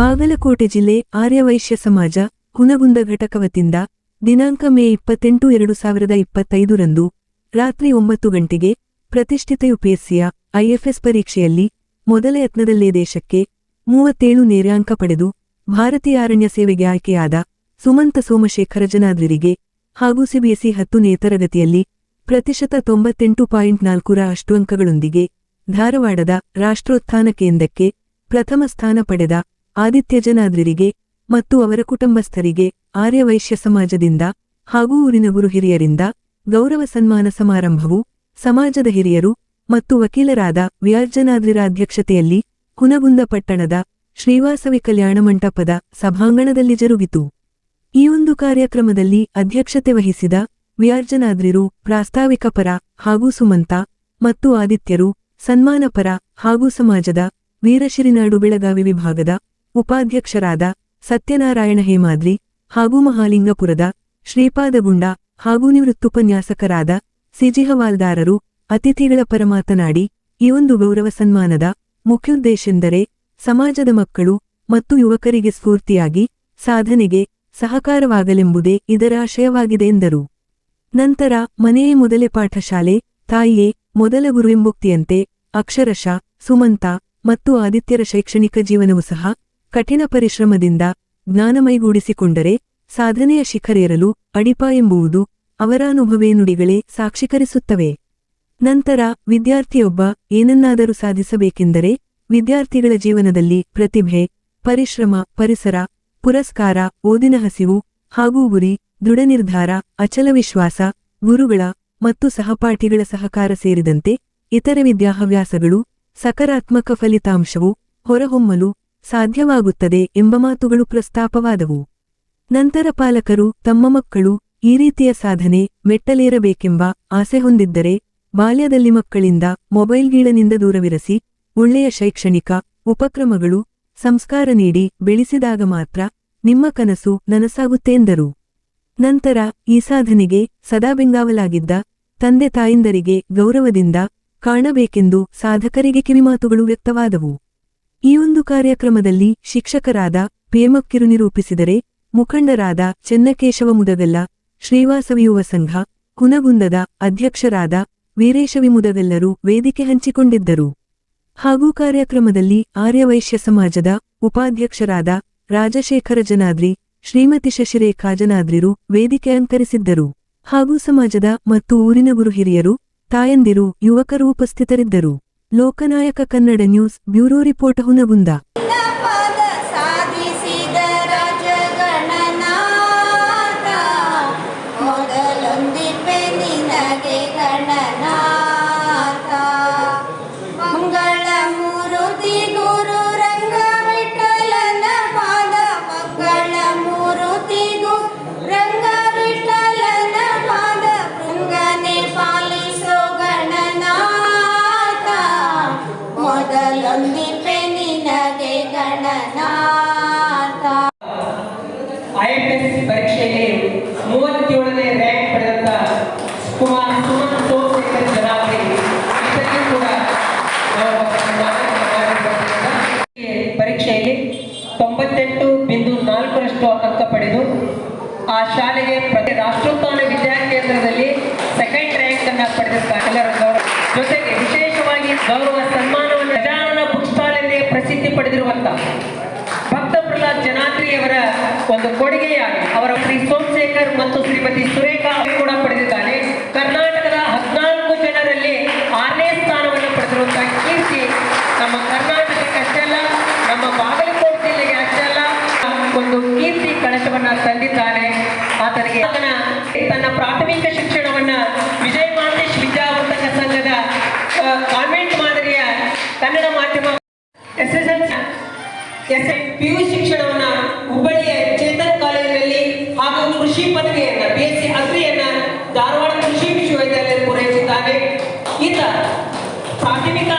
ಬಾಗಲಕೋಟೆ ಜಿಲ್ಲೆ ಆರ್ಯವೈಶ್ಯ ಸಮಾಜ ಹುನಗುಂದ ಘಟಕ ವತಿಯಿಂದ ದಿನಾಂಕ ಮೇ ಇಪ್ಪತ್ತೆಂಟು ಎರಡು ಸಾವಿರದ ಇಪ್ಪತ್ತೈದರಂದು ರಾತ್ರಿ ಒಂಬತ್ತು ಗಂಟೆಗೆ ಪ್ರತಿಷ್ಠಿತ ಯುಪಿಎಸ್ಸಿಯ ಐಎಫ್ಎಸ್ ಪರೀಕ್ಷೆಯಲ್ಲಿ ಮೊದಲ ಯತ್ನದಲ್ಲೇ ದೇಶಕ್ಕೆ ಮೂವತ್ತೇಳು ನೇರ್ಯಾಂಕ ಪಡೆದು ಭಾರತೀಯ ಅರಣ್ಯ ಸೇವೆಗೆ ಆಯ್ಕೆಯಾದ ಸುಮಂತ ಸೋಮಶೇಖರ ಜನಾದ್ರಿರಿಗೆ ಹಾಗೂ ಸಿಬಿಎಸ್ಇ ಹತ್ತು ನೇತರಗತಿಯಲ್ಲಿ ಪ್ರತಿಶತ ತೊಂಬತ್ತೆಂಟು ಪಾಯಿಂಟ್ ನಾಲ್ಕುರ ಅಷ್ಟು ಅಂಕಗಳೊಂದಿಗೆ ಧಾರವಾಡದ ರಾಷ್ಟ್ರೋತ್ಥಾನ ಕೇಂದ್ರಕ್ಕೆ ಪ್ರಥಮ ಸ್ಥಾನ ಪಡೆದ ಆದಿತ್ಯ ಜನಾದ್ರಿರಿಗೆ ಮತ್ತು ಅವರ ಕುಟುಂಬಸ್ಥರಿಗೆ ಆರ್ಯವೈಶ್ಯ ಸಮಾಜದಿಂದ ಹಾಗೂ ಊರಿನ ಗುರು ಹಿರಿಯರಿಂದ ಗೌರವ ಸನ್ಮಾನ ಸಮಾರಂಭವು ಸಮಾಜದ ಹಿರಿಯರು ಮತ್ತು ವಕೀಲರಾದ ವಿಯಾರ್ಜನಾದ್ರಿರ ಅಧ್ಯಕ್ಷತೆಯಲ್ಲಿ ಹುನಗುಂದ ಪಟ್ಟಣದ ಶ್ರೀವಾಸವಿ ಕಲ್ಯಾಣ ಮಂಟಪದ ಸಭಾಂಗಣದಲ್ಲಿ ಜರುಗಿತು. ಈ ಒಂದು ಕಾರ್ಯಕ್ರಮದಲ್ಲಿ ಅಧ್ಯಕ್ಷತೆ ವಹಿಸಿದ ವಿಯಾರ್ಜನಾದ್ರಿರು ಪ್ರಾಸ್ತಾವಿಕ ಪರ ಹಾಗೂ ಸುಮಂತ ಮತ್ತು ಆದಿತ್ಯರು ಸನ್ಮಾನಪರ ಹಾಗೂ ಸಮಾಜದ ವೀರಶಿರಿನಾಡು ಬೆಳಗಾವಿ ವಿಭಾಗದ ಉಪಾಧ್ಯಕ್ಷರಾದ ಸತ್ಯನಾರಾಯಣ ಹೇಮಾದ್ರಿ ಹಾಗೂ ಮಹಾಲಿಂಗಪುರದ ಶ್ರೀಪಾದಗುಂಡ ಹಾಗೂ ನಿವೃತ್ತುಪನ್ಯಾಸಕರಾದ ಸಿಜಿಹವಾಲ್ದಾರರು ಅತಿಥಿಗಳ ಪರ ಮಾತನಾಡಿ ಈ ಒಂದು ಗೌರವ ಸನ್ಮಾನದ ಮುಖ್ಯೋದ್ದೇಶೆಂದರೆ ಸಮಾಜದ ಮಕ್ಕಳು ಮತ್ತು ಯುವಕರಿಗೆ ಸ್ಫೂರ್ತಿಯಾಗಿ ಸಾಧನೆಗೆ ಸಹಕಾರವಾಗಲೆಂಬುದೇ ಇದರ ಆಶಯವಾಗಿದೆ ಎಂದರು. ನಂತರ ಮನೆಯೇ ಮೊದಲೇ ಪಾಠಶಾಲೆ, ತಾಯಿಯೇ ಮೊದಲ ಗುರು ಎಂಬುಕ್ತಿಯಂತೆ ಅಕ್ಷರಶಃ, ಸುಮಂತ ಮತ್ತು ಆದಿತ್ಯರ ಶೈಕ್ಷಣಿಕ ಜೀವನವೂ ಸಹ ಕಠಿಣ ಪರಿಶ್ರಮದಿಂದ ಜ್ಞಾನಮೈಗೂಡಿಸಿಕೊಂಡರೆ ಸಾಧನೆಯ ಶಿಖರೇರಲು ಅಡಿಪ ಎಂಬುವುದು ಅವರ ಅನುಭವೇ ನುಡಿಗಳೇ ಸಾಕ್ಷೀಕರಿಸುತ್ತವೆ. ನಂತರ ವಿದ್ಯಾರ್ಥಿಯೊಬ್ಬ ಏನನ್ನಾದರೂ ಸಾಧಿಸಬೇಕೆಂದರೆ ವಿದ್ಯಾರ್ಥಿಗಳ ಜೀವನದಲ್ಲಿ ಪ್ರತಿಭೆ, ಪರಿಶ್ರಮ, ಪರಿಸರ, ಪುರಸ್ಕಾರ, ಓದಿನ ಹಸಿವು ಹಾಗೂ ಗುರಿ ದೃಢ ನಿರ್ಧಾರ ಅಚಲ ವಿಶ್ವಾಸ, ಗುರುಗಳ ಮತ್ತು ಸಹಪಾಠಿಗಳ ಸಹಕಾರ ಸೇರಿದಂತೆ ಇತರ ವಿದ್ಯಾಹವ್ಯಾಸಗಳು ಸಕಾರಾತ್ಮಕ ಫಲಿತಾಂಶವು ಹೊರಹೊಮ್ಮಲು ಸಾಧ್ಯವಾಗುತ್ತದೆ ಎಂಬ ಮಾತುಗಳು ಪ್ರಸ್ತಾಪವಾದವು. ನಂತರ ಪಾಲಕರು ತಮ್ಮ ಮಕ್ಕಳು ಈ ರೀತಿಯ ಸಾಧನೆ ಮೆಟ್ಟಲೇರಬೇಕೆಂಬ ಆಸೆ ಹೊಂದಿದ್ದರೆ ಬಾಲ್ಯದಲ್ಲಿ ಮಕ್ಕಳಿಂದ ಮೊಬೈಲ್ ಗೀಳನಿಂದ ದೂರವಿರಸಿ ಒಳ್ಳೆಯ ಶೈಕ್ಷಣಿಕ ಉಪಕ್ರಮಗಳು, ಸಂಸ್ಕಾರ ನೀಡಿ ಬೆಳೆಸಿದಾಗ ಮಾತ್ರ ನಿಮ್ಮ ಕನಸು ನನಸಾಗುತ್ತೆಂದರು ನಂತರ ಈ ಸಾಧನೆಗೆ ಸದಾ ಬೆಂಗಾವಲಾಗಿದ್ದ ತಂದೆ ತಾಯಿಂದರಿಗೆ ಗೌರವದಿಂದ ಕಾಣಬೇಕೆಂದು ಸಾಧಕರಿಗೆ ಕಿವಿಮಾತುಗಳು ವ್ಯಕ್ತವಾದವು. ಈ ಒಂದು ಕಾರ್ಯಕ್ರಮದಲ್ಲಿ ಶಿಕ್ಷಕರಾದ ಪೇಮಕ್ಕಿರು ನಿರೂಪಿಸಿದರೆ ಮುಖಂಡರಾದ ಚೆನ್ನಕೇಶವ ಮುದಗಲ್ಲ ಶ್ರೀವಾಸವಿ ಯುವ ಸಂಘ ಕುನಗುಂದದ ಅಧ್ಯಕ್ಷರಾದ ವೀರೇಶವಿ ಮುದಗಲ್ಲರು ವೇದಿಕೆ ಹಂಚಿಕೊಂಡಿದ್ದರು. ಹಾಗೂ ಕಾರ್ಯಕ್ರಮದಲ್ಲಿ ಆರ್ಯವೈಶ್ಯ ಸಮಾಜದ ಉಪಾಧ್ಯಕ್ಷರಾದ ರಾಜಶೇಖರ ಜನಾದ್ರಿ ಶ್ರೀಮತಿ ಶಶಿರೇಖಾ ಜನಾದ್ರಿರು ವೇದಿಕೆ ಅಲಂಕರಿಸಿದ್ದರು ಹಾಗೂ ಸಮಾಜದ ಮತ್ತು ಊರಿನ ಗುರು ಹಿರಿಯರು ತಾಯಂದಿರು, ಯುವಕರು ಉಪಸ್ಥಿತರಿದ್ದರು. Loknayak Kannada news bureau report Hungund. ಶಾಲೆಗೆ ಪ್ರತಿ ರಾಷ್ಟ್ರೋತ್ಥಾನ ವಿದ್ಯಾಕೇಂದ್ರದಲ್ಲಿ ಸೆಕೆಂಡ್ ರ್ಯಾಂಕ್ ಅನ್ನ ಪಡೆದಿದ್ದಾರೆ. ಜೊತೆಗೆ ವಿಶೇಷವಾಗಿ ಗೌರವ ಸನ್ಮಾನವನ್ನು ಗಜಾನನ ಎಂದೇ ಪ್ರಸಿದ್ಧಿ ಪಡೆದಿರುವಂತ ಭಕ್ತ ಪ್ರಹ್ಲಾದ್ ಜನಾತ್ರಿಯವರ ಒಂದು ಕೊಡುಗೆಯಾಗಿ ಅವರ ಶ್ರೀ ಸೋಮಶೇಖರ್ ಮತ್ತು ಶ್ರೀಮತಿ ಸುರೇಖಾ ಕೂಡ ಪಡೆದಿದ್ದಾರೆ. ಕರ್ನಾಟಕದ ಹದಿನಾಲ್ಕು ಜನರಲ್ಲಿ ಆರನೇ ಸ್ಥಾನವನ್ನು ಪಡೆದಿರುವಂತಹ ಕೀರ್ತಿ ನಮ್ಮ ಕರ್ನಾಟಕಕ್ಕಷ್ಟೆಲ್ಲ ನಮ್ಮ ಬಾಗಲಕೋಟೆ ಆತನಿಗೆ ಆತನ ತನ್ನ ಪ್ರಾಥಮಿಕ ಶಿಕ್ಷಣವನ್ನ ವಿಜಯ ಮಾಂತೇಶ್ ವಿದ್ಯಾವರ್ತಕ ಸಂಘದ ಕಾನ್ವೆಂಟ್ ಮಾದರಿಯ ಕನ್ನಡ ಮಾಧ್ಯಮ S S L S P U ಶಿಕ್ಷಣವನ್ನ ಹುಬ್ಬಳ್ಳಿಯ ಚೇತನ್ ಕಾಲೇಜಿನಲ್ಲಿ ಹಾಗೂ ಕೃಷಿ ಪದವಿಯನ್ನ ಬಿ ಎಸ್ ಸಿ ಅಗ್ರಿಯನ್ನ ಧಾರವಾಡ ಕೃಷಿ ವಿಶ್ವವಿದ್ಯಾಲಯ ಪೂರೈಸಿದ್ದಾರೆ. ಈತ ಪ್ರಾಥಮಿಕ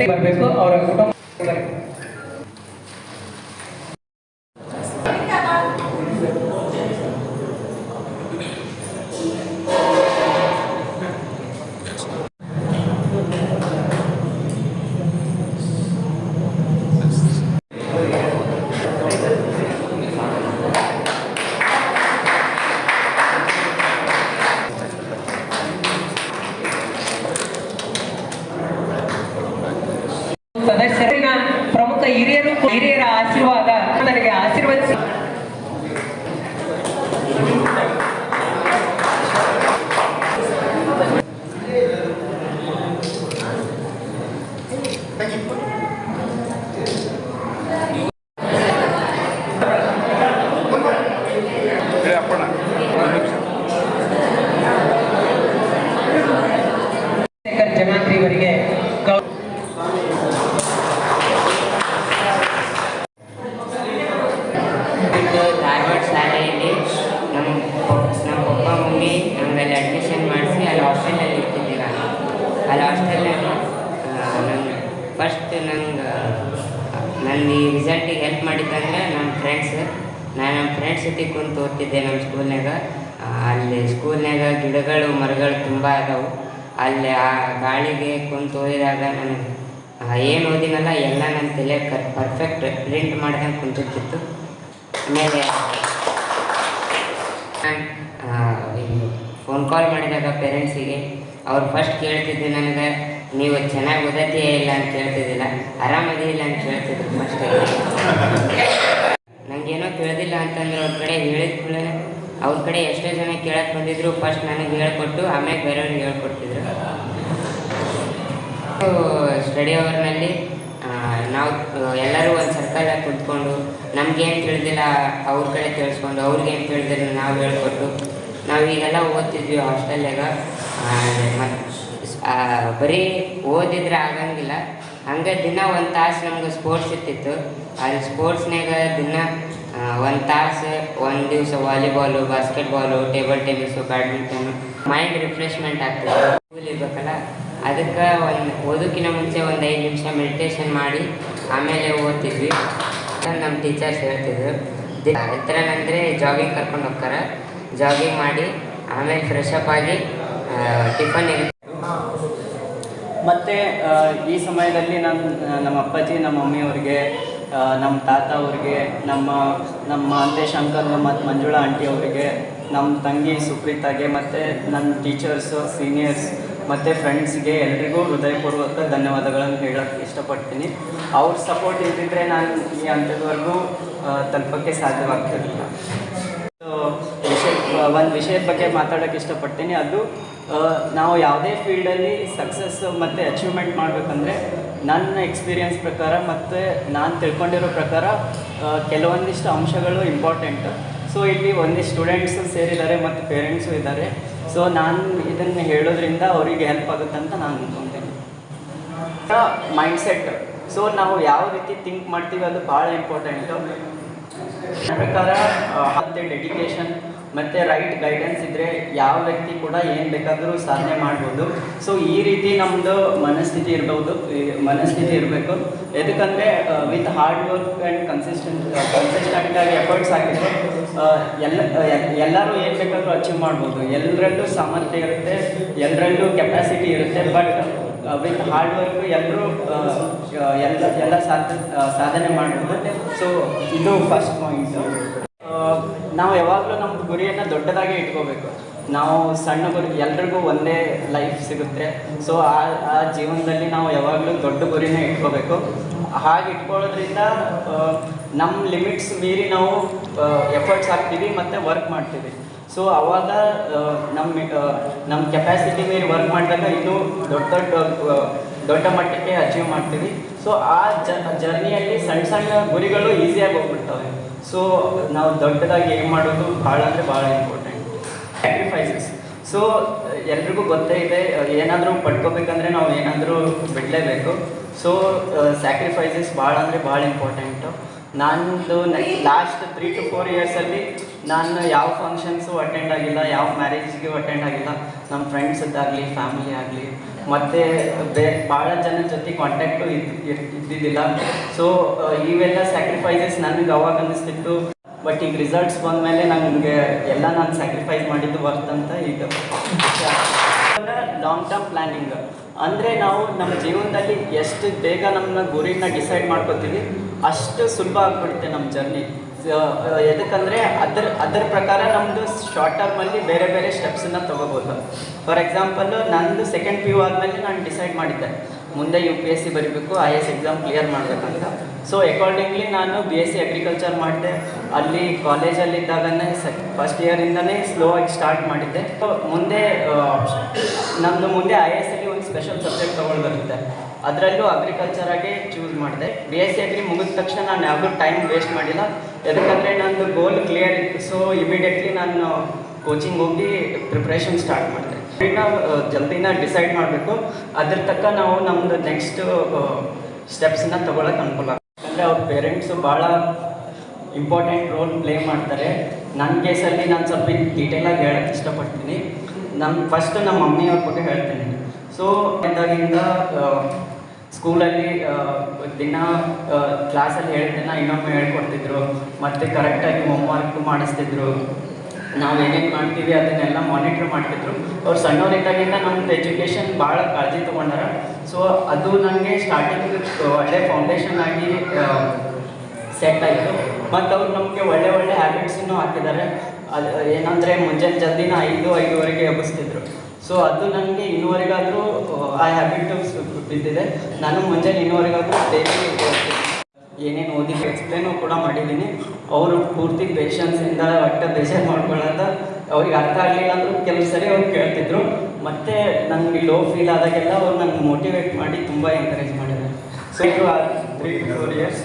ಜೊತೆ ಬರಬೇಕು ಅವರ ಕುಟುಂಬ ಬರ್ಬೇಕು. ಸದಸ್ಯರಿನ ಪ್ರಮುಖ ಹಿರಿಯರು ಹಿರಿಯರ ಆಶೀರ್ವಾದ ನನಗೆ ಆಶೀರ್ವದಿಸಿ ಶೇಖರ್ ಜನಾದ್ರಿ ಅವರಿಗೆ ಗೌ- ಇದು ಧಾರವಾಡ ಶಾಲೆಯಲ್ಲಿ ನಮ್ಮ ಪ- ನಮ್ಮ ಪಪ್ಪ ಮಮ್ಮಿ ನಮ್ಮಲ್ಲಿ ಅಡ್ಮಿಷನ್ ಮಾಡಿಸಿ ಅಲ್ಲಿ ಹಾಸ್ಟೆಲಲ್ಲಿ ಇರ್ತಿದ್ದೆ ನಾನು ಅಲ್ಲಿ ಹಾಸ್ಟೆಲಲ್ಲಿ ನಂಗೆ ಫಸ್ಟ್ ನಂಗೆ ನನ್ನ ಈ ರಿಸಲ್ಟಿಗೆ ಹೆಲ್ಪ್ ಮಾಡಿದ್ದಂದ್ರೆ ನಮ್ಮ ಫ್ರೆಂಡ್ಸ್ ನಾನು ನಮ್ಮ ಫ್ರೆಂಡ್ಸ್ ಜೊತೆ ಕುಂತು ಓದ್ತಿದ್ದೆ ನಮ್ಮ ಸ್ಕೂಲ್ನಾಗ ಅಲ್ಲಿ ಸ್ಕೂಲ್ನಾಗ ಗಿಡಗಳು ಮರಗಳು ತುಂಬ ಅದಾವು ಅಲ್ಲಿ ಆ ಗಾಳಿಗೆ ಕುಂತು ಓದಿದಾಗ ನನಗೆ ಏನು ಓದಿನಲ್ಲ ಎಲ್ಲ ನನ್ನ ತಲೆ ಪರ್ಫೆಕ್ಟ್ ಪ್ರಿಂಟ್ ಮಾಡ್ದಂಗೆ ಕುಂತಿರ್ತಿತ್ತು. ಆಮೇಲೆ ಫೋನ್ ಕಾಲ್ ಮಾಡಿದಾಗ ಪೇರೆಂಟ್ಸಿಗೆ ಅವ್ರು ಫಸ್ಟ್ ಕೇಳ್ತಿದ್ದು ನನಗೆ, ನೀವು ಚೆನ್ನಾಗಿ ಓದತ್ತೀಯ ಇಲ್ಲ? ಅಂತ ಕೇಳ್ತಿದ್ದಿಲ್ಲ. ಆರಾಮದಿಲ್ಲ ಅಂತ ಕೇಳ್ತಿದ್ರು ಫಸ್ಟ್ ನನಗೇನೋ ತಿಳಿದಿಲ್ಲ ಅಂತಂದ್ರೆ ಅವ್ರ ಕಡೆ ಹೇಳಿದ ಕೂಡ ಅವ್ರ ಕಡೆ ಎಷ್ಟೋ ಜನ ಕೇಳಕ್ಕೆ ಬಂದಿದ್ರು ಫಸ್ಟ್ ನನಗೆ ಹೇಳ್ಕೊಟ್ಟು, ಆಮೇಲೆ ಬೇರೆಯವ್ರಿಗೆ ಹೇಳ್ಕೊಡ್ತಿದ್ರು. ಸ್ಟಡಿ ಅವರ್ನಲ್ಲಿ ನಾವು ಎಲ್ಲರೂ ಒಂದು ಸರ್ಕಲಾಗಿ ಕುತ್ಕೊಂಡು ನಮ್ಗೇನು ತಿಳಿದಿಲ್ಲ ಅವ್ರ ಕಡೆ ತಿಳಿಸ್ಕೊಂಡು ಅವ್ರಿಗೇನು ತಿಳಿದಿಲ್ಲ ನಾವು ಹೇಳ್ಕೊಟ್ಟು ನಾವು ಈಗೆಲ್ಲ ಓದ್ತಿದ್ವಿ ಹಾಸ್ಟೆಲ್ನಾಗ ಬರೀ ಓದಿದ್ರೆ ಆಗಂಗಿಲ್ಲ. ಹಂಗೆ ದಿನ ಒಂದು ತಾಸು ನಮ್ಗೆ ಸ್ಪೋರ್ಟ್ಸ್ ಇರ್ತಿತ್ತು. ಅಲ್ಲಿ ಸ್ಪೋರ್ಟ್ಸ್ನಾಗ ದಿನ ಒಂದು ತಾಸು ಒಂದು ದಿವಸ volleyball, basketball, table tennis badminton mind refreshment ಆಗ್ತದೆ. ಸ್ಕೂಲ್ ಇರ್ಬೇಕಲ್ಲ. ಅದಕ್ಕೆ ಒಂದು ಓದೋಕ್ಕಿಂತ ಮುಂಚೆ ಒಂದು ಐದು ನಿಮಿಷ ಮೆಡಿಟೇಷನ್ ಮಾಡಿ ಆಮೇಲೆ ಓದ್ತಿದ್ವಿ. ನಮ್ಮ ಟೀಚರ್ಸ್ ಹೇಳ್ತಿದ್ರು. ಎತ್ತರನಂದರೆ ಜಾಗಿಂಗ್ ಕರ್ಕೊಂಡು ಹೋಗ್ತಾರೆ. ಜಾಗಿಂಗ್ ಮಾಡಿ ಆಮೇಲೆ ಫ್ರೆಶ್ ಅಪ್ ಆಗಿ ಟಿಫನ್ ಇರುತ್ತೆ ಮತ್ತು ಈ ಸಮಯದಲ್ಲಿ ನಾನು ನಮ್ಮ ಅಪ್ಪಾಜಿ, ನಮ್ಮ ಮಮ್ಮಿಯವ್ರಿಗೆ ನಮ್ಮ ತಾತ ಅವ್ರಿಗೆ, ನಮ್ಮ ನಮ್ಮ ಮಹಂತೇಶ್ ಅಂಕಲ್ ಮತ್ತು ಮಂಜುಳಾ ಆಂಟಿ ಅವರಿಗೆ, ನಮ್ಮ ತಂಗಿ ಸುಪ್ರೀತಾಗೆ ಮತ್ತು ನನ್ನ ಟೀಚರ್ಸು ಸೀನಿಯರ್ಸ್ ಮತ್ತು ಫ್ರೆಂಡ್ಸ್ಗೆ ಎಲ್ರಿಗೂ ಹೃದಯಪೂರ್ವಕ ಧನ್ಯವಾದಗಳನ್ನು ಹೇಳೋಕ್ಕೆ ಇಷ್ಟಪಡ್ತೀನಿ. ಅವ್ರ ಸಪೋರ್ಟ್ ಇಲ್ಲದಿದ್ದರೆ ನಾನು ಈ ಹಂತದವರೆಗೂ ತಲುಪೋಕ್ಕೆ ಸಾಧ್ಯವಾಗ್ತಿರಲಿಲ್ಲ. ವಿಷಯ, ಒಂದು ವಿಷಯದ ಬಗ್ಗೆ ಮಾತಾಡೋಕ್ಕೆ ಇಷ್ಟಪಡ್ತೀನಿ. ಅದು ನಾವು ಯಾವುದೇ ಫೀಲ್ಡಲ್ಲಿ ಸಕ್ಸಸ್ ಮತ್ತು ಅಚೀವ್ಮೆಂಟ್ ಮಾಡಬೇಕಂದ್ರೆ ನನ್ನ ಎಕ್ಸ್ಪೀರಿಯನ್ಸ್ ಪ್ರಕಾರ ಮತ್ತು ನಾನು ತಿಳ್ಕೊಂಡಿರೋ ಪ್ರಕಾರ ಕೆಲವೊಂದಿಷ್ಟು ಅಂಶಗಳು ಇಂಪಾರ್ಟೆಂಟ್ ಸೊ ಇಲ್ಲಿ ಒಂದಿಷ್ಟು ಸ್ಟೂಡೆಂಟ್ಸು ಸೇರಿದ್ದಾರೆ ಮತ್ತು ಪೇರೆಂಟ್ಸು ಇದ್ದಾರೆ. ಸೊ ನಾನು ಇದನ್ನು ಹೇಳೋದ್ರಿಂದ ಅವರಿಗೆ ಹೆಲ್ಪ್ ಆಗುತ್ತೆ ಅಂತ ನಾನು ಅಂದ್ಕೊತೇನೆ ಮೈಂಡ್ ಸೆಟ್ ಸೊ ನಾವು ಯಾವ ರೀತಿ ಥಿಂಕ್ ಮಾಡ್ತೀವಿ ಅದು ಭಾಳ ಇಂಪಾರ್ಟೆಂಟು ಪ್ರಕಾರ ಮತ್ತೆ ಡೆಡಿಕೇಶನ್ ಮತ್ತು ರೈಟ್ ಗೈಡೆನ್ಸ್ ಇದ್ದರೆ ಯಾವ ವ್ಯಕ್ತಿ ಕೂಡ ಏನು ಬೇಕಾದರೂ ಸಾಧನೆ ಮಾಡ್ಬೋದು. ಸೊ ಈ ರೀತಿ ನಮ್ಮದು ಮನಸ್ಥಿತಿ ಇರ್ಬೋದು. ಮನಸ್ಥಿತಿ ಇರಬೇಕು. ಎದಕ್ಕಂದರೆ with hard work and consistent ಕನ್ಸಿಸ್ಟೆಂಟಾಗಿ efforts ಹಾಕಿದ್ರೆ ಎಲ್ಲ ಎಲ್ಲರೂ ಏನು ಬೇಕಾದರೂ ಅಚೀವ್ ಮಾಡ್ಬೋದು. ಎಲ್ಲರಲ್ಲೂ ಸಾಮರ್ಥ್ಯ ಇರುತ್ತೆ ಎಲ್ಲರಲ್ಲೂ ಕೆಪಾಸಿಟಿ ಇರುತ್ತೆ ಬಟ್ ವಿತ್ ಹಾರ್ಡ್ ವರ್ಕ್ ಎಲ್ಲರೂ ಎಲ್ಲ ಎಲ್ಲ ಸಾಧ ಸಾಧನೆ ಮಾಡ್ಬೋದು. ಸೊ ಇದು ಫಸ್ಟ್ ಪಾಯಿಂಟು ನಾವು ಯಾವಾಗಲೂ ನಮ್ಮ ಗುರಿಯನ್ನು ದೊಡ್ಡದಾಗಿ ಇಟ್ಕೋಬೇಕು. ನಾವು ಸಣ್ಣ ಗುರಿ ಎಲ್ರಿಗೂ ಒಂದೇ ಲೈಫ್ ಸಿಗುತ್ತೆ. ಸೊ ಆ ಆ ಜೀವನದಲ್ಲಿ ನಾವು ಯಾವಾಗಲೂ ದೊಡ್ಡ ಗುರಿನೇ ಇಟ್ಕೋಬೇಕು. ಹಾಗೆ ಇಟ್ಕೊಳ್ಳೋದ್ರಿಂದ ನಮ್ಮ ಲಿಮಿಟ್ಸ್ ಮೀರಿ ನಾವು ಎಫರ್ಟ್ಸ್ ಹಾಕ್ತೀವಿ ಮತ್ತು ವರ್ಕ್ ಮಾಡ್ತೀವಿ. ಸೊ ಅವಾಗ ಆ, ನಮ್ಮ ನಮ್ಮ ಕೆಪ್ಯಾಸಿಟಿ ಮೀರಿ ವರ್ಕ್ ಮಾಡಿದಾಗ ಇನ್ನೂ ದೊಡ್ಡ ದೊಡ್ಡ ದೊಡ್ಡ ಮಟ್ಟಕ್ಕೆ ಅಚೀವ್ ಮಾಡ್ತೀವಿ. ಸೊ ಆ ಜರ್ನಿಯಲ್ಲಿ ಸಣ್ಣ ಸಣ್ಣ ಗುರಿಗಳು ಈಸಿಯಾಗಿ ಹೋಗ್ಬಿಡ್ತವೆ. ಸೊ ನಾವು ದೊಡ್ಡದಾಗಿ ಏನು ಮಾಡೋದು ಭಾಳ ಅಂದರೆ ಭಾಳ ಇಂಪಾರ್ಟೆಂಟ್ ಸ್ಯಾಕ್ರಿಫೈಸಸ್ ಸೊ ಎಲ್ರಿಗೂ ಗೊತ್ತೇ ಇದೆ, ಏನಾದರೂ ಪಡ್ಕೋಬೇಕಂದ್ರೆ ನಾವು ಏನಾದರೂ ಬಿಡಲೇಬೇಕು. ಸೊ ಸ್ಯಾಕ್ರಿಫೈಸಸ್ ಭಾಳ ಅಂದರೆ ಭಾಳ ಇಂಪಾರ್ಟೆಂಟು ನಂದು ಲಾಸ್ಟ್ ತ್ರೀ ಟು ಫೋರ್ ಇಯರ್ಸಲ್ಲಿ ನಾನು ಯಾವ ಫಂಕ್ಷನ್ಸು ಅಟೆಂಡ್ ಆಗಿಲ್ಲ ಯಾವ ಮ್ಯಾರೇಜ್ಗೂ ಅಟೆಂಡ್ ಆಗಿಲ್ಲ. ನಮ್ಮ ಫ್ರೆಂಡ್ಸದ್ದಾಗಲಿ ಫ್ಯಾಮಿಲಿ ಆಗಲಿ. ಮತ್ತು ಬೇ ಭಾಳ ಜನ ಜೊತೆ ಕಾಂಟ್ಯಾಕ್ಟು ಇದ್ದಿದ್ದಿಲ್ಲ. ಸೊ ಇವೆಲ್ಲ ಸ್ಯಾಕ್ರಿಫೈಸಸ್ ನನಗೆ ಅವಾಗ ಅನ್ನಿಸ್ತಿತ್ತು. ಬಟ್ ಈಗ ರಿಸಲ್ಟ್ಸ್ ಬಂದ ಮೇಲೆ ನನಗೆ ಎಲ್ಲ ನಾನು ಸ್ಯಾಕ್ರಿಫೈಸ್ ಮಾಡಿದ್ದು ವರ್ತ್ ಅಂತ ಈಗ ಲಾಂಗ್ ಟರ್ಮ್ ಪ್ಲ್ಯಾನಿಂಗ್ ಅಂದರೆ ನಾವು ನಮ್ಮ ಜೀವನದಲ್ಲಿ ಎಷ್ಟು ಬೇಗ ನಮ್ಮ ಗುರಿನ ಡಿಸೈಡ್ ಮಾಡ್ಕೋತೀವಿ ಅಷ್ಟು ಸುಲಭ ಆಗಿಬಿಡುತ್ತೆ ನಮ್ಮ ಜರ್ನಿ ಎದಕ್ಕಂದರೆ ಅದರ, ಅದ್ರ ಪ್ರಕಾರ ನಮ್ಮದು ಶಾರ್ಟ್ ಟರ್ಮಲ್ಲಿ ಬೇರೆ ಬೇರೆ ಸ್ಟೆಪ್ಸನ್ನು ತಗೋಬಹುದು ಫಾರ್ ಎಕ್ಸಾಂಪಲ್ ನಂದು ಸೆಕೆಂಡ್ ಪಿ ಯು ಆದಮೇಲೆ ನಾನು ಡಿಸೈಡ್ ಮಾಡಿದ್ದೆ. ಮುಂದೆ ಯು ಪಿ ಎಸ್ ಸಿ ಬರೀಬೇಕು ಐ ಎಸ್ ಎಕ್ಸಾಮ್ ಕ್ಲಿಯರ್ ಮಾಡಬೇಕಂತ. ಸೊ ಅಕಾರ್ಡಿಂಗ್ಲಿ ನಾನು ಬಿ ಎಸ್ ಸಿ ಅಗ್ರಿಕಲ್ಚರ್ ಮಾಡಿದೆ. ಅಲ್ಲಿ ಕಾಲೇಜಲ್ಲಿದ್ದಾಗನೇ ಸೆಕ್ ಫಸ್ಟ್ ಇಯರಿಂದನೇ ಸ್ಲೋ ಆಗಿ ಸ್ಟಾರ್ಟ್ ಮಾಡಿದ್ದೆ. ಸೊ ಮುಂದೆ ನಮ್ಮದು ಮುಂದೆ ಐ ಎಸ್ ಅಲ್ಲಿ ಒಂದು ಸ್ಪೆಷಲ್ ಸಬ್ಜೆಕ್ಟ್ ತೊಗೊಂಡು ಬರುತ್ತೆ. ಅದರಲ್ಲೂ ಅಗ್ರಿಕಲ್ಚರ್ ಆಗಿ ಚೂಸ್ ಮಾಡಿದೆ. ಬಿ ಎಸ್ ಸಿ ಅಗ್ರಿ ಮುಗಿದ ತಕ್ಷಣ ನಾನು ಯಾವುದೂ ಟೈಮ್ ವೇಸ್ಟ್ ಮಾಡಿಲ್ಲ. ಯಾಕಂದರೆ ನಂದು ಗೋಲ್ ಕ್ಲಿಯರ್ ಇತ್ತು. ಸೊ ಇಮಿಡಿಯೇಟ್ಲಿ ನಾನು ಕೋಚಿಂಗ್ ಹೋಗಿ ಪ್ರಿಪ್ರೇಷನ್ ಸ್ಟಾರ್ಟ್ ಮಾಡಿದೆ. ಇನ್ನ ಜಲ್ದಿನ ಡಿಸೈಡ್ ಮಾಡಬೇಕು. ಅದ್ರ ತಕ್ಕ ನಾವು ನಮ್ಮದು ನೆಕ್ಸ್ಟ್ ಸ್ಟೆಪ್ಸನ್ನ ತೊಗೊಳಕ್ಕೆ ಅನುಕೂಲ ಅಂದ್ರೆ ಅವ್ರ ಪೇರೆಂಟ್ಸು ಭಾಳ ಇಂಪಾರ್ಟೆಂಟ್ ರೋಲ್ ಪ್ಲೇ ಮಾಡ್ತಾರೆ. ನನ್ನ ಕೇಸಲ್ಲಿ ನಾನು ಸ್ವಲ್ಪ ಡೀಟೇಲಾಗಿ ಹೇಳಕ್ಕೆ ಇಷ್ಟಪಡ್ತೀನಿ. ನಮ್ಮ ಫಸ್ಟ್ ನಮ್ಮ ಮಮ್ಮಿಯವ್ರ ಬಗ್ಗೆ ಹೇಳ್ತೀನಿ. ಸೊ ಇದ್ದಾಗಿಂದ ಸ್ಕೂಲಲ್ಲಿ ದಿನ ಕ್ಲಾಸಲ್ಲಿ ಹೇಳಿದ್ದನ್ನ ಇನ್ನೊಮ್ಮೆ ಹೇಳ್ಕೊಡ್ತಿದ್ರು. ಮತ್ತು ಕರೆಕ್ಟಾಗಿ ಹೋಮ್ವರ್ಕ್ ಮಾಡಿಸ್ತಿದ್ರು. ನಾವು ಏನೇನು ಮಾಡ್ತೀವಿ ಅದನ್ನೆಲ್ಲ ಮಾನಿಟ್ರ್ ಮಾಡ್ತಿದ್ರು. ಅವ್ರು ಸಣ್ಣವರಿದ್ದಾಗಿಂದ ನಮ್ಮದು ಎಜುಕೇಷನ್ ಭಾಳ ಕಾಳಜಿ ತೊಗೊಂಡಾರ. ಸೊ ಅದು ನನಗೆ ಸ್ಟಾರ್ಟಿಂಗ್ ಒಳ್ಳೆ ಫೌಂಡೇಶನ್ ಆಗಿ ಸೆಟ್ ಆಯಿತು. ಮತ್ತು ಅವ್ರು ನಮಗೆ ಒಳ್ಳೆ ಒಳ್ಳೆ ಹ್ಯಾಬಿಟ್ಸನ್ನು ಹಾಕಿದ್ದಾರೆ ಅದು ಏನಂದರೆ ಮುಂಜಾನೆ ಜಲ್ದಿನ ಐದು, ಐದುವರೆಗೆ ಎಬ್ಬಿಸ್ತಿದ್ರು. ಸೊ ಅದು ನನಗೆ ಇನ್ನುವರೆಗಾದರೂ ಆ ಹ್ಯಾಬಿಟ್ ಬಿದ್ದಿದೆ. ನಾನು ಮುಂಜಾನೆ ಇನ್ನುವರೆಗಾದರೂ ಡೈಲಿ ಏನೇನು ಓದಿ ಎಕ್ಸ್ಪ್ಲೇನು ಕೂಡ ಮಾಡಿದ್ದೀನಿ. ಅವರು ಪೂರ್ತಿ ಪೇಷನ್ಸಿಂದ ಒಟ್ಟು ಬೇಜಾರು ಮಾಡ್ಕೊಳ್ಳೋದ ಅವ್ರಿಗೆ ಅರ್ಥ ಆಗಲಿಲ್ಲ ಅಂದರೂ ಕೆಲವು ಸರಿ ಅವ್ರು ಕೇಳ್ತಿದ್ರು. ಮತ್ತು ನನಗೆ ಲೋ ಫೀಲ್ ಆದಾಗೆಲ್ಲ ಅವ್ರು ನನಗೆ ಮೋಟಿವೇಟ್ ಮಾಡಿ ತುಂಬ ಎಂಕರೇಜ್ ಮಾಡಿದ್ದಾರೆ. ಸೊ ಇದು ತ್ರೀ ಫೋರ್ ಇಯರ್ಸ್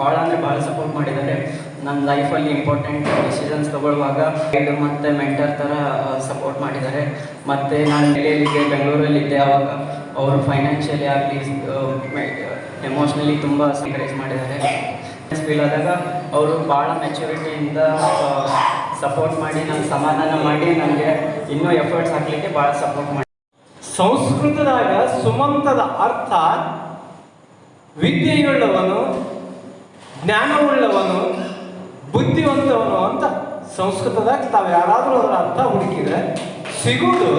ಭಾಳ ಅಂದರೆ ಭಾಳ ಸಪೋರ್ಟ್ ಮಾಡಿದ್ದಾರೆ. ನನ್ನ ಲೈಫಲ್ಲಿ ಇಂಪಾರ್ಟೆಂಟ್ ಡಿಸಿಷನ್ಸ್ ತೊಗೊಳ್ಳುವಾಗ ಗೈಡ್ ಮತ್ತು ಮೆಂಟರ್ ಥರ ಸಪೋರ್ಟ್ ಮಾಡಿದ್ದಾರೆ. ಮತ್ತು ನಾನು ಡೆಲ್ಲಿಯಲ್ಲಿದ್ದೆ ಬೆಂಗಳೂರಲ್ಲಿದ್ದೆ ಆವಾಗ ಅವರು ಫೈನಾನ್ಷಿಯಲಿ ಆಗಲಿ ಎಮೋಷ್ನಲಿ ತುಂಬ ಎಂಕರೇಜ್ ಮಾಡಿದ್ದಾರೆ. ಫೀಲ್ ಆದಾಗ ಅವರು ಭಾಳ ಮೆಚುರಿಟಿಯಿಂದ ಸಪೋರ್ಟ್ ಮಾಡಿ ನನ್ನ ಸಮಾಧಾನ ಮಾಡಿ ನನಗೆ ಇನ್ನೂ ಎಫರ್ಟ್ಸ್ ಹಾಕಲಿಕ್ಕೆ ಭಾಳ ಸಪೋರ್ಟ್ ಮಾಡಿ. ಸಂಸ್ಕೃತದಾಗ ಸುಮಂತದ ಅರ್ಥ, ವಿದ್ಯೆಯುಳ್ಳವನು, ಜ್ಞಾನವುಳ್ಳವನು ಬುದ್ಧಿವಂತವನು ಅಂತ ಸಂಸ್ಕೃತದಾಗ ತಾವು ಯಾರಾದರೂ ಅದರ ಅರ್ಥ ಹುಡುಕಿದ್ರೆ ಸಿಗುವುದು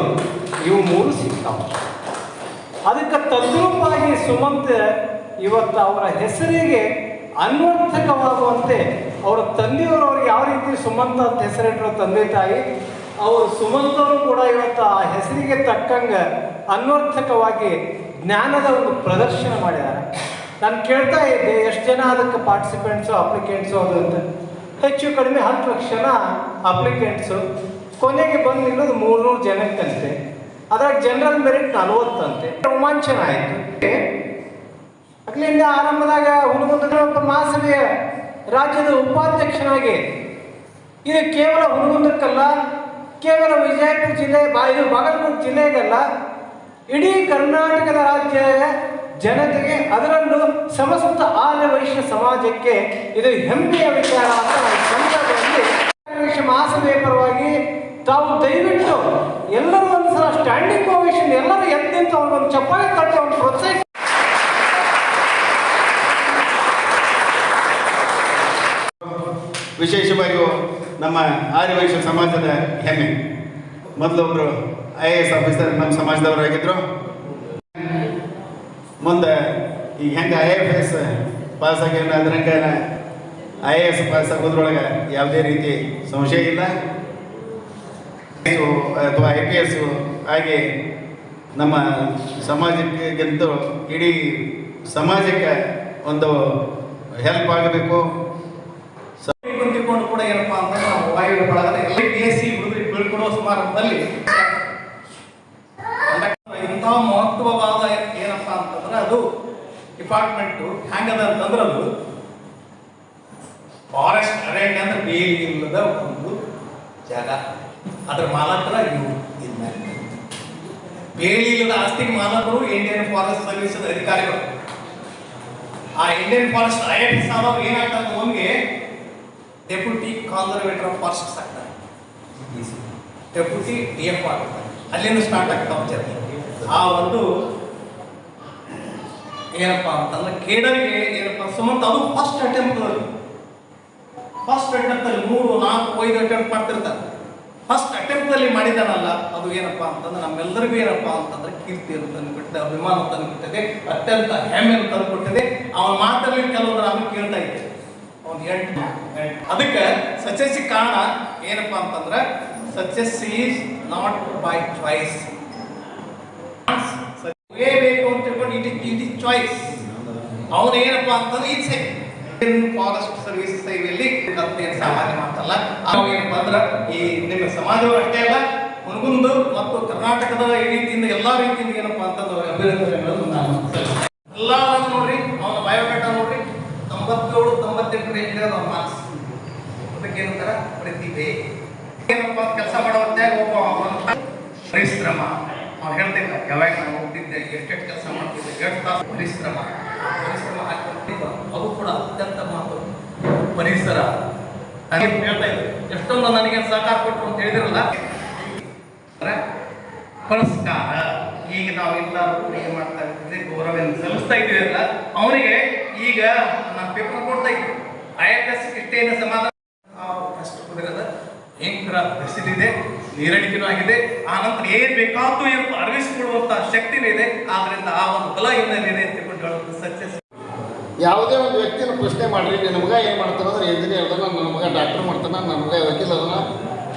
ಇವು ಮೂರು ಸಿಗ್ತಾವ. ಅದಕ್ಕೆ ತದ್ರೂಪವಾಗಿ ಸುಮಂತ ಇವತ್ತು ಅವರ ಹೆಸರಿಗೆ ಅನ್ವರ್ಥಕವಾಗುವಂತೆ ಅವರ ತಂದೆಯವರು ಅವ್ರಿಗೆ ಯಾವ ರೀತಿ ಸುಮಂತ ಅಂತ ಹೆಸರಿಟ್ಟರು ತಂದೆ ತಾಯಿ, ಅವರು ಸುಮಂತರು ಕೂಡ ಇವತ್ತು ಆ ಹೆಸರಿಗೆ ತಕ್ಕಂಗೆ ಅನ್ವರ್ಥಕವಾಗಿ ಜ್ಞಾನದ ಒಂದು ಪ್ರದರ್ಶನ ಮಾಡಿದ್ದಾರೆ ನಾನು ಕೇಳ್ತಾ ಇದ್ದೆ, ಎಷ್ಟು ಜನ ಅದಕ್ಕೆ ಪಾರ್ಟಿಸಿಪೆಂಟ್ಸು ಅಪ್ಲಿಕೆಂಟ್ಸು ಅದು ಅಂತ. ಹೆಚ್ಚು ಕಡಿಮೆ ಹತ್ತು ಲಕ್ಷ ಜನ ಅಪ್ಲಿಕೆಂಟ್ಸು ಕೊನೆಗೆ ಬಂದು ನಿಲ್ಲೋದು ಮೂರ್ನೂರು ಜನಕ್ಕಂತೆ. ಅದ್ರಾಗ ಜನರಲ್ ಮೆರಿಟ್ ನಲವತ್ತಂತೆ. ರೋಮಾಂಚನ ಆಯಿತು. ಅಲ್ಲಿಂದ ಆರಂಭದಾಗ ಹುನಗುಂದ ಮಹಾಸಭೆಯ ರಾಜ್ಯದ ಉಪಾಧ್ಯಕ್ಷನಾಗಿ. ಇದು ಕೇವಲ ಹುನಗುಂದಕ್ಕಲ್ಲ ಕೇವಲ ವಿಜಯಪುರ ಜಿಲ್ಲೆ, ಬಾ, ಇದು ಬಾಗಲಕೋಟೆ ಜಿಲ್ಲೆಗಲ್ಲ, ಇಡೀ ಕರ್ನಾಟಕದ ರಾಜ್ಯ ಜನತೆಗೆ ಅದರಲ್ಲೂ ಸಮಸ್ತ ಆರ್ಯ ವೈಶ್ಯ ಸಮಾಜಕ್ಕೆ ಇದು ಹೆಮ್ಮೆಯ ವಿಚಾರ ಅಂತ ಸಂದರ್ಭದಲ್ಲಿ ವೈಶ್ಯ ಮಹಾಸಭೆಯ ಪರವಾಗಿ ತಾವು ದಯವಿಟ್ಟು ಎಲ್ಲರೂ ಒಂದ್ಸಲ ಸ್ಟ್ಯಾಂಡಿಂಗ್ ಓವೇಷನ್ ಎಲ್ಲರೂ ಎದ್ದು ನಿಂತು ಅವ್ರಿಗೊಂದು ಚಪ್ಪಾಳೆ ತಟ್ಟು ಅವ್ನು ಪ್ರೋತ್ಸಾಹಿಸಿ. ವಿಶೇಷವಾಗಿ ನಮ್ಮ ಆರ್ಯವೈಶ್ಯ ಸಮಾಜದ ಹೆಮ್ಮೆ. ಮೊದಲೊಬ್ಬರು ಐ ಎ ಎಸ್ ಆಫೀಸರ್ ನಮ್ಮ ಸಮಾಜದವರಾಗಿದ್ದರು ಮುಂದೆ ಈಗ ಹೆಂಗೆ ಐ ಎಫ್ ಎಸ್ ಪಾಸ್ ಆಗ್ಯಾನ ಅದ್ರಂಗೆ ಐ ಎ ಎಸ್ ಪಾಸ್ ಆಗೋದ್ರೊಳಗೆ ಯಾವುದೇ ರೀತಿ ಸಂಶಯ ಇಲ್ಲ. ಅಥವಾ ಐ ಪಿ ಎಸ್ ಹಾಗೆ ನಮ್ಮ ಸಮಾಜಕ್ಕಿಂತ ಇಡೀ ಸಮಾಜಕ್ಕೆ ಒಂದು ಹೆಲ್ಪ್ ಆಗಬೇಕು. ಕುಂತಿಕೊಂಡು ಕೂಡ ಏನಪ್ಪಾ ಅಂದ್ರೆ ನಾವು ವಾಯು ಬಳಗದ ಪಿ ಎಸ್ ಸಿ ಬೀಳ್ಕೊಡುವ ಸಮಾರಂಭದಲ್ಲಿ ಇಂತಹ ಮಹತ್ವವಾದ ಏನಪ್ಪಾ ಅಂತಂದ್ರೆ ಅದು ಡಿಪಾರ್ಟ್ಮೆಂಟು ಹೆಂಗದ ಅಂತಂದ್ರೆ ಅದು ಫಾರೆಸ್ಟ್ ಅರಣ್ಯ ಅಂದ್ರೆ ಬೇಲಿ ಇಲ್ಲದ ಒಂದು ಜಾಗ. ಅದ್ರ ಮಾಲಕರ ಇವು ಇಲ್ಲ ಬೇಲಿ ಇಲ್ಲದ ಆಸ್ತಿಗೆ ಮಾಲಕರು ಇಂಡಿಯನ್ ಫಾರೆಸ್ಟ್ ಸರ್ವಿಸ್ ಅಧಿಕಾರಿಗಳು. ಆ Indian forest I F S ಆದವ್ರು ಏನಾಗ್ತದೆ ನಮಗೆ ಡೆಪ್ಯೂಟಿ ಕಾನ್ಸರ್ವೇಟರ್ ಆಫ್ ಫಾರೆಸ್ಟ್ ಆಗ್ತಾರೆ. ಡೆಪ್ಯೂಟಿ ಡಿ ಎಫ್ ಆಗ್ತಾರೆ ಅಲ್ಲಿಂದ ಸ್ಟಾರ್ಟ್ ಆಗ್ತಾವ ಆ ಒಂದು ಏನಪ್ಪ ಅಂತಂದ್ರೆ ಕೇಡರಿಗೆ ಏನಪ್ಪ ಸುಮಂತ್, ಅದು ಫಸ್ಟ್ ಅಟೆಂಪ್ಟ್ ಫಸ್ಟ್ ಅಟೆಂಪ್ಟ್ ಅಲ್ಲಿ ಮೂರು, ನಾಲ್ಕು, ಐದು ಅಟೆಂಪ್ಟ್ ಮಾಡ್ತಿರ್ತಾರೆ. ಫಸ್ಟ್ ಅಟೆಂಪ್ಟ್ ಅಲ್ಲಿ ಮಾಡಿದಾನಲ್ಲ ಅದು ಏನಪ್ಪಾ ಅಂತಂದ್ರೆ ನಮ್ಮೆಲ್ಲರಿಗೂ ಏನಪ್ಪಾ ಅಂತಂದ್ರೆ ಕೀರ್ತಿಯನ್ನು ತಂದುಕೊಟ್ಟಿದೆ, ಅಭಿಮಾನ ತಂದುಕೊಟ್ಟಿದೆ, ಅತ್ಯಂತ ಹೆಮ್ಮೆಯನ್ನು ತಂದುಕೊಟ್ಟಿದೆ. ಅವನ ಮಾತಲ್ಲಿ ಕೆಲವರು ನಾನು ಕೇಳ್ತಾ ಇದ್ದೆ. ಅವ್ನು ಎಂಟು ಅದಕ್ಕೆ ಸಚಸ್ಸಿ ಕಾರಣ ಏನಪ್ಪಾ ಅಂತಂದ್ರೆ success is not by choice ಬೇಕು ಅಂತ ಇಟ್ ಇಟ್ ಇಸ್ ಚಾಯ್ಸ್ ಅವನು ಏನಪ್ಪಾ ಅಂತಂದ್ರೆ ಇಚ್ಛೆ ಫಾರೆಸ್ಟ್ ಸರ್ವಿಸ್ ಸೇವೆಯಲ್ಲಿ ಸಾಮಾನ್ಯ ಮಾತಲ್ಲ ಅವೇನಪ್ಪ ಅಂದ್ರೆ ಈ ನಿಮ್ಮ ಸಮಾಜವು ಅಷ್ಟೇ ಅಲ್ಲ ಮುನಗುಂದು ಮತ್ತು ಕರ್ನಾಟಕದ ಈ ರೀತಿಯಿಂದ ಎಲ್ಲಾ ರೀತಿಯಿಂದ ಏನಪ್ಪಾ ಅಂತಂದ್ರೆ ಅಭಿನಂದನೆಗಳನ್ನು ನಾನು ನೋಡ್ರಿ, ಅವನ ಬಯೋಡೇಟಾ ನೋಡ್ರಿ, ತೊಂಬತ್ತೇಳು ತೊಂಬತ್ತೆಂಟು ರೇಂಜ್ ಅವ್ನ ಮಾರ್ಕ್ಸ್ ಅದಕ್ಕೆ ಏನಂತಾರ ಪ್ರತಿಭೆ. ಏನಪ್ಪಾ ಕೆಲಸ ಮಾಡೋ ಹೊತ್ನ್ಯಾಗ ಒಬ್ಬ ಪರಿಶ್ರಮ. ಅವ್ನು ಹೇಳ್ತಿಲ್ಲ, ಯಾವಾಗ ನಾನು ಹೋಗ್ತಿದ್ದೆ, ಎಷ್ಟೆಷ್ಟು ಕೆಲಸ ತಾಸು ಪರಿಶ್ರಮ ಪರಿಶ್ರಮ ಅದು ಕೂಡ ಅತ್ಯಂತ ಮಹತ್ವ ಪರಿಸರ. ನನಗೆ ಹೇಳ್ತಾ ಇದ್ದೆ ಎಷ್ಟೊಂದು ನನಗೆ ಸಹಕಾರ ಕೊಟ್ಟರು ಅಂತ ಹೇಳಿದಿರಲ್ಲ? ಪುರಸ್ಕಾರ. ಈಗ ನಾವು ಎಲ್ಲರೂ ಏನ್ ಮಾಡ್ತಾ ಇದ್ದೀವಿ? ಗೌರವವನ್ನು ಸಲ್ಲಿಸ್ತಾ ಇದ್ದೀವಲ್ಲ ಅವನಿಗೆ ಈಗ ನಾನು ಪೇಪರ್ ಕೊಡ್ತಾ ಇದ್ದೀವಿ ಐ ಎಫ್ ಎಸ್ ಇಷ್ಟೇನು ಸಮಾಧಾನ. ಕಷ್ಟ ಪರಿಸ್ಥಿತಿ ಇದೆ. ನೀರಡಿಕೆನೂ ಆಗಿದೆ. ಆ ನಂತರ ಏನ್ ಬೇಕಾದ್ರೂ ಏನು ಅರ್ವಿಸಿಕೊಳ್ಳುವಂತಹ ಶಕ್ತಿನೂ ಇದೆ. ಆದ್ರಿಂದ ಆ ಒಂದು ಬಲ ಇನ್ನಲ್ಲಿದೆ ಅಂತ ತಿಳ್ಕೊಂಡು ಹೇಳೋದು ಸಕ್ಸಸ್ ಯಾವುದೇ ಒಂದು ವ್ಯಕ್ತಿನ ಪ್ರಶ್ನೆ ಮಾಡ್ರಿ, ನನ್ನ ಮಗ ಏನು ಮಾಡ್ತಾನೆ ಅಂದ್ರೆ ಇಂಜಿನಿಯರ್ ಅದನ್ನ ನನ್ನ ಮಗ ಡಾಕ್ಟರ್ ಮಾಡ್ತಾನೆ, ನನ್ನ ಮಗ ವಕೀಲ ಅದನ್ನ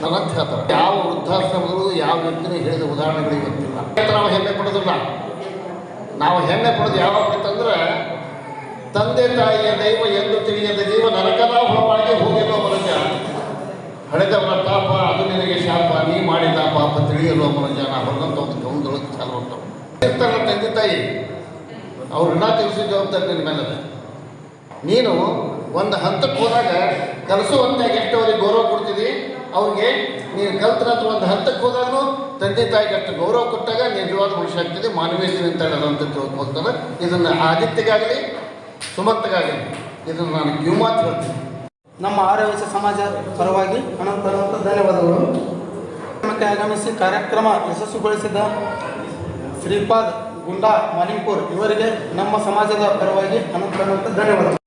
ನನ್ನ ಅಂತ ಹೇಳ್ತಾರೆ ಯಾವ ವೃದ್ಧಾಶ್ರಮಗಳು ಯಾವ ವ್ಯಕ್ತಿನೂ ಹೇಳಿದ ಉದಾಹರಣೆಗಳು ಗೊತ್ತಿಲ್ಲ ನಾವು ಹೆಮ್ಮೆ ಪಡೋದಿಲ್ಲ. ನಾವು ಹೆಮ್ಮೆ ಪಡೋದು ಯಾವಾಗ ಅಂತಂದ್ರೆ ತಂದೆ ತಾಯಿಯ ದೈವ ಎಂದು ತಿಳಿಯದ ಜೀವ ನರಕದ ಹೊರವಾಗಿ ಹೋಗಿರೋ ಮನುಜ ಹಳೆದವರ ತಾಪ ಅದು ನಿನಗೆ ಶಾಪ, ನೀ ಮಾಡಿದ ಪಾಪ ತಿಳಿಯಲು ಜನ ಹೊರಗಂತ ಒಂದು ಗೌಂದೊಳಗೆ ಚಾಲು ಹೊಂಟವು ತಂದೆ ತಾಯಿ. ಅವ್ರು ಋಣ ತಿಳಿಸಿದ ಜವಾಬ್ದಾರಿ ನಿನ್ನ ಮೇಲೆ ಅದ. ನೀನು ಒಂದು ಹಂತಕ್ಕೆ ಹೋದಾಗ ಕಲಿಸುವಂತಾಗಿ ಎಷ್ಟು ಅವ್ರಿಗೆ ಗೌರವ ಕೊಡ್ತೀವಿ ಅವ್ರಿಗೆ ನೀನು ಕಲ್ತರ ಅಥವಾ ಒಂದು ಹಂತಕ್ಕೆ ಹೋದಾಗ ತಂದೆ ತಾಯಿಗೆ ಅಷ್ಟು ಗೌರವ ಕೊಟ್ಟಾಗ ನಿಜವಾದ ಮನುಷ್ಯ ಆಗ್ತದೆ ಮಾನವೀಯ ಅಂತ ಅಂತ ತಿಳ್ಕೊಳ್ತಾರೆ ಇದನ್ನು ಆದಿತ್ಯಗಾಗಲಿ, ಸುಮಂತಗಾಗಲಿ, ಇದನ್ನು ನಾನು ಕಿವಿಮಾತು ಹೇಳ್ತೀನಿ. ನಮ್ಮ ಆರೋಗ್ಯ ಸಮಾಜ ಪರವಾಗಿ ಅನಂತ ಅನಂತ ಧನ್ಯವಾದಗಳು. ಕಾರ್ಯಕ್ರಮಕ್ಕೆ ಆಗಮಿಸಿ ಕಾರ್ಯಕ್ರಮ ಯಶಸ್ವಿಗೊಳಿಸಿದ ಶ್ರೀಪಾದ್ ಗುಂಡಾ ಮಲಿಂಪುರ್ ಇವರಿಗೆ ನಮ್ಮ ಸಮಾಜದ ಪರವಾಗಿ ಅನಂತ ಅನಂತ ಧನ್ಯವಾದಗಳು.